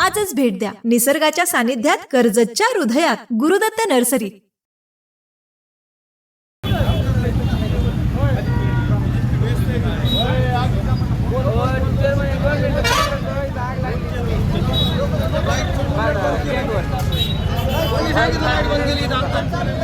आजच भेट द्या. निसर्गाच्या सानिध्यात कर्जतच्या हृदयात गुरुदत्त नर्सरी. ए,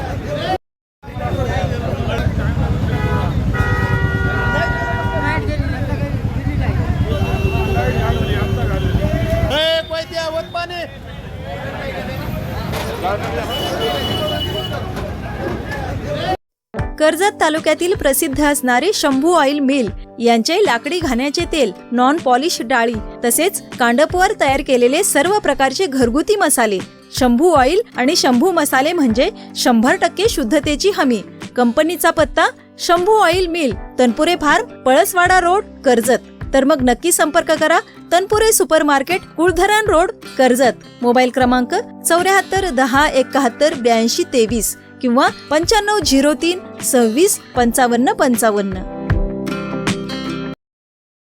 कर्जत तालुक्यातील प्रसिद्ध असणारे शंभू ऑइल मिल यांचे लाकडी घाण्याचे तेल नॉन पॉलिश डाळी तसेच कांडपवर तयार केलेले सर्व प्रकारचे घरगुती मसाले शंभू ऑइल आणि शंभू मसाले म्हणजे शंभर टक्के शुद्धतेची हमी. कंपनीचा पत्ता Shambhu oil mill Tanpure farm Palaswada road Karjat. तर मग नक्की संपर्क करा Tanpure super market Kuldharan road Karjat. Mobile क्रमांक चौऱ्याहत्तर दहा एकाहत्तर ब्याऐंशी तेवीस किंवा पंच्याण्णव झिरो तीन सव्वीस पंचावन्न पंचावन्न.